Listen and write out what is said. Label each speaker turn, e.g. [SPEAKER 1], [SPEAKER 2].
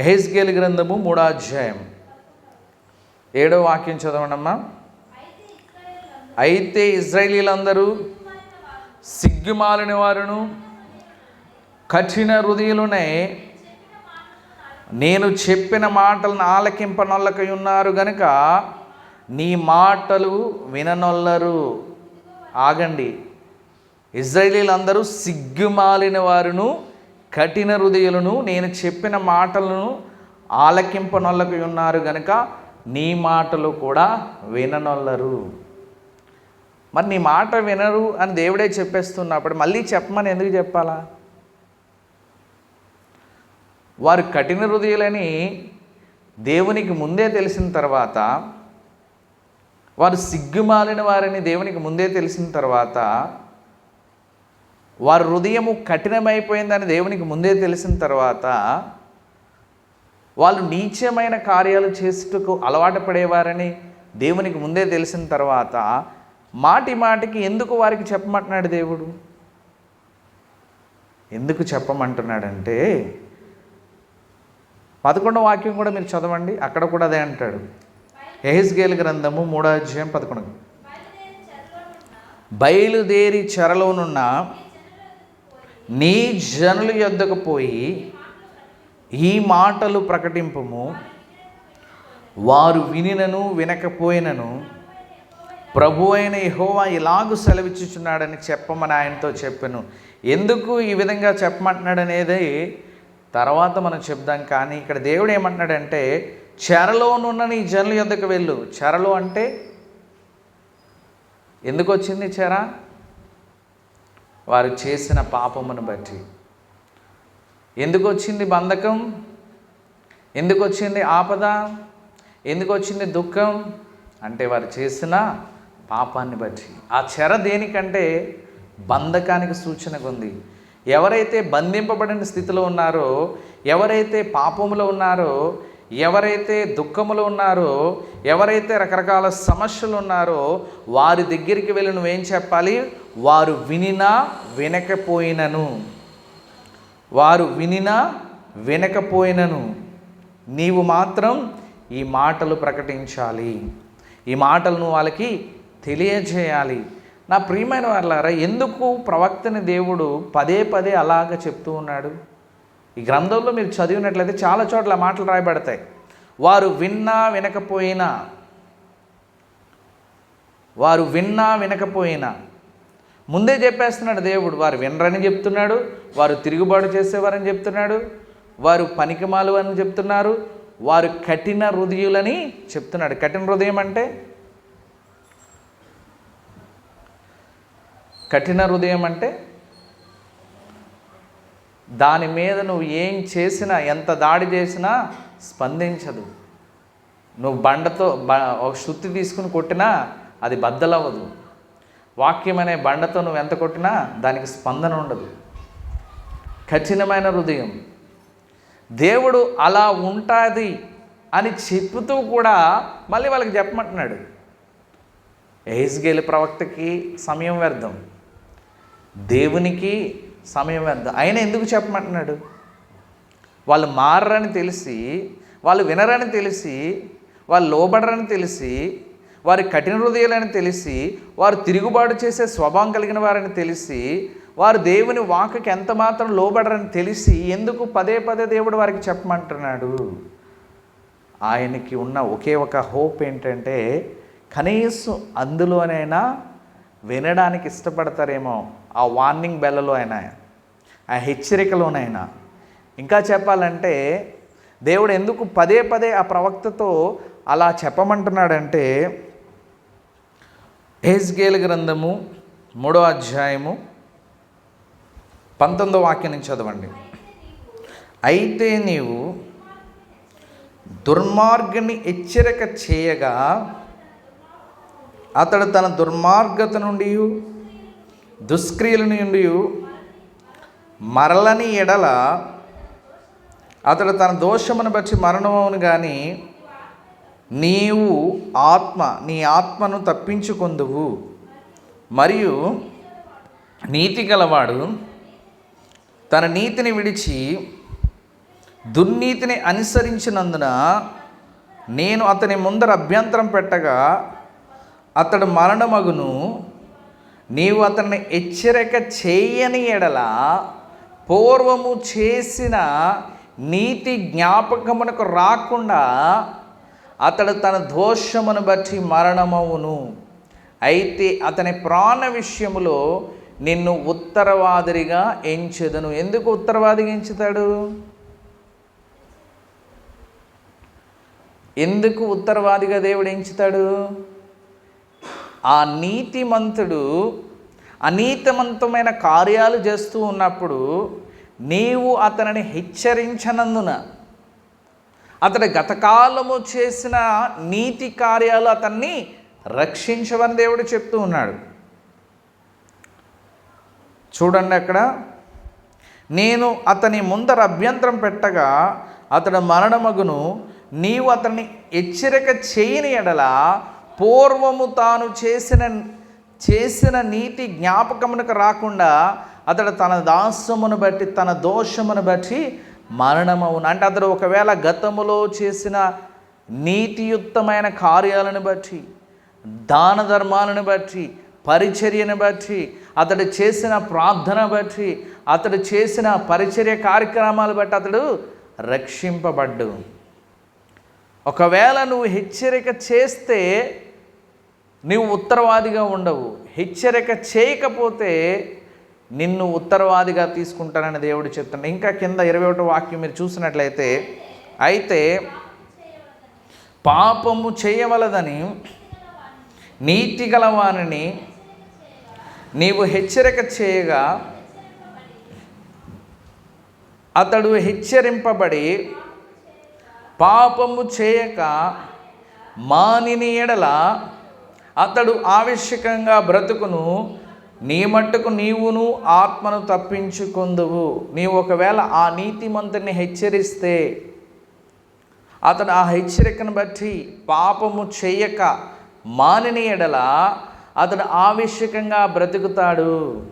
[SPEAKER 1] ఎహెస్గేల్ గ్రంథము మూడో అధ్యాయం ఏడో వాక్యం చదవనమ్మా అయితే ఇజ్రాయేలీలందరూ సిగ్గుమాలిన వారును కఠిన హృదయులునే నేను చెప్పిన మాటలను ఆలకింపనొల్లకై ఉన్నారు గనుక నీ మాటలు విననొల్లరు. ఆగండి. ఇజ్రాయేలీలందరూ సిగ్గుమాలిన వారును కఠిన హృదయులను నేను చెప్పిన మాటలను ఆలకింపనొల్లకి ఉన్నారు గనక నీ మాటలు కూడా విననొల్లరు. మరి నీ మాట వినరు అని దేవుడే చెప్పేస్తున్నప్పుడు మళ్ళీ చెప్పమని ఎందుకు చెప్పాలా? వారు కఠిన హృదయులని దేవునికి ముందే తెలిసిన తర్వాత వారు సిగ్గుమాలిన వారని దేవునికి ముందే తెలిసిన తర్వాత వారి హృదయము కఠినమైపోయిందని దేవునికి ముందే తెలిసిన తర్వాత వాళ్ళు నీచమైన కార్యాలు చేసేటకు అలవాటు పడేవారని దేవునికి ముందే తెలిసిన తర్వాత మాటి మాటికి ఎందుకు వారికి చెప్పమంటున్నాడు దేవుడు? ఎందుకు చెప్పమంటున్నాడంటే పదకొండవ వాక్యం కూడా మీరు చదవండి అక్కడ కూడా అదే అంటాడు. ఎహెస్గేల్ గ్రంథము మూడో అధ్యాయం పదకొండు. బయలుదేరి చెరలోనున్న నీ జనుల యొద్దకు పోయి ఈ మాటలు ప్రకటింపము. వారు వినినను వినకపోయినను ప్రభు అయిన యహోవా ఇలాగు సెలవిచ్చుచున్నాడని చెప్పమని ఆయనతో చెప్పాను. ఎందుకు ఈ విధంగా చెప్పమంటున్నాడనేది తర్వాత మనం చెప్దాం. కానీ ఇక్కడ దేవుడు ఏమంటున్నాడంటే చెరలోనున్న నీ జనుల యొద్దకు వెళ్ళు. చెరలో అంటే ఎందుకు వచ్చింది చెర? వారు చేసిన పాపమును బట్టి. ఎందుకు వచ్చింది బంధకం? ఎందుకు వచ్చింది ఆపద? ఎందుకు వచ్చింది దుఃఖం? అంటే వారు చేసిన పాపాన్ని బట్టి. ఆ చెర దేనికంటే బంధకానికి సూచనగా ఉంది. ఎవరైతే బంధింపబడిన స్థితిలో ఉన్నారో ఎవరైతే పాపములో ఉన్నారో ఎవరైతే దుఃఖములో ఉన్నారో ఎవరైతే రకరకాల సమస్యలు ఉన్నారో వారి దగ్గరికి వెళ్ళి నువ్వేం చెప్పాలి? వారు వినినా వినకపోయినను. వారు వినినా వినకపోయినను. నీవు మాత్రం ఈ మాటలు ప్రకటించాలి. ఈ మాటలను వాళ్ళకి తెలియజేయాలి. నా ప్రియమైన వాళ్ళారా ఎందుకు ప్రవక్తని దేవుడు పదే పదే అలాగ చెప్తూ ఉన్నాడు? ఈ గ్రంథంలో మీరు చదివినట్లయితే చాలా చోట్ల మాటలు రాయబడతాయి. వారు విన్నా వినకపోయినా. వారు విన్నా వినకపోయినా. ముందే చెప్పేస్తున్నాడు దేవుడు వారు వినరని చెప్తున్నాడు వారు తిరుగుబాటు చేసేవారని చెప్తున్నాడు వారు పనికిమాలు అని చెప్తున్నారు వారు కఠిన హృదయులని చెప్తున్నాడు. కఠిన హృదయం అంటే? కఠిన హృదయం అంటే? దాని మీద నువ్వు ఏం చేసినా ఎంత దాడి చేసినా స్పందించదు. నువ్వు బండతో బ ఒక శుద్ధి తీసుకుని కొట్టినా అది బద్దలవ్వదు. వాక్యం అనే బండతో నువ్వు ఎంత కొట్టినా దానికి స్పందన ఉండదు. కఠినమైన హృదయం. దేవుడు అలా ఉంటుంది అని చెప్తూ కూడా మళ్ళీ వాళ్ళకి చెప్పమంటున్నాడు. ఏజ్గేలి ప్రవక్తకి సమయం వ్యర్థం. దేవునికి సమయం వ్యర్థం. ఆయన ఎందుకు చెప్పమంటున్నాడు? వాళ్ళు మారరని తెలిసి వాళ్ళు వినరని తెలిసి వాళ్ళు లోబడరని తెలిసి వారి కఠిన హృదయాలని తెలిసి వారు తిరుగుబాటు చేసే స్వభావం కలిగిన వారని తెలిసి వారు దేవుని వాకకి ఎంత మాత్రం లోబడరని తెలిసి ఎందుకు పదే పదే దేవుడు వారికి చెప్పమంటున్నాడు? ఆయనకి ఉన్న ఒకే ఒక హోప్ ఏంటంటే కనీసం అందులోనైనా వినడానికి ఇష్టపడతారేమో ఆ వార్నింగ్ బెల్లలో అయినా ఆ హెచ్చరికలోనైనా. ఇంకా చెప్పాలంటే దేవుడు ఎందుకు పదే పదే ఆ ప్రవక్తతో అలా చెప్పమంటున్నాడంటే హేజ్గేల్ గ్రంథము మూడో అధ్యాయము పంతొమ్మిదో వాక్యం నుంచి చదవండి. అయితే నీవు దుర్మార్గుని హెచ్చరిక చేయగా అతడు తన దుర్మార్గత నుండి దుష్క్రియల నుండి మరలని ఎడల అతడు తన దోషమును బట్టి మరణమవును కానీ నీవు ఆత్మ నీ ఆత్మను తప్పించుకొందువు. మరియు నీతి గలవాడు తన నీతిని విడిచి దుర్నీతిని అనుసరించినందున నేను అతని ముందర అభ్యంతరం పెట్టగా అతడు మరణమగును. నీవు అతన్ని హెచ్చరిక చేయని ఎడల పూర్వము చేసిన నీతి జ్ఞాపకమునకు రాకుండా అతడు తన దోషమును బట్టి మరణమవును. అయితే అతని ప్రాణ విషయములో నిన్ను ఉత్తరవాదిరిగా ఎంచెదను. ఎందుకు ఉత్తరవాదిగా ఎంచుతాడు? ఎందుకు ఉత్తరవాదిగా దేవుడు ఎంచుతాడు? ఆ నీతిమంతుడు అనీతిమంతమైన కార్యాలు చేస్తూ ఉన్నప్పుడు నీవు అతనిని హెచ్చరించనందున అతడు గతకాలము చేసిన నీతి కార్యాలు అతన్ని రక్షించవని దేవుడు చెప్తూ ఉన్నాడు. చూడండి అక్కడ. నేను అతని ముందర అభ్యంతరం పెట్టగా అతడు మరణమగును నీవు అతన్ని హెచ్చరిక చేయని ఎడల పూర్వము తాను చేసిన చేసిన నీతి జ్ఞాపకమునకు రాకుండా అతడు తన దాస్యమును బట్టి తన దోషమును బట్టి మరణమవును. అంటే అతడు ఒకవేళ గతములో చేసిన నీతియుక్తమైన కార్యాలను బట్టి దాన ధర్మాలను బట్టి పరిచర్యను బట్టి అతడు చేసిన ప్రార్థన బట్టి అతడు చేసిన పరిచర్య కార్యక్రమాలు బట్టి అతడు రక్షింపబడ్డు. ఒకవేళ నువ్వు హెచ్చరిక చేస్తే నీవు ఉత్తరవాదిగా ఉండవు. హెచ్చరిక చేయకపోతే నిన్ను ఉత్తరవాదిగా తీసుకుంటానని దేవుడు చెప్తున్నాడు ఇంకా కింద ఇరవై ఒకటో వాక్యం మీరు చూసినట్లయితే అయితే పాపము చేయవలదని నీతి గలవానిని నీవు హెచ్చరిక చేయగా అతడు హెచ్చరింపబడి పాపము చేయక మానిని ఎడల అతడు ఆవశ్యకంగా బ్రతుకును నీ మట్టుకు నీవును ఆత్మను తప్పించుకుందువు. నీవు ఒకవేళ ఆ నీతిమంతుని హెచ్చరిస్తే అతడు ఆ హెచ్చరికను బట్టి పాపము చేయక మానిని ఎడల అతడు ఆవశ్యకంగా బ్రతుకుతాడు.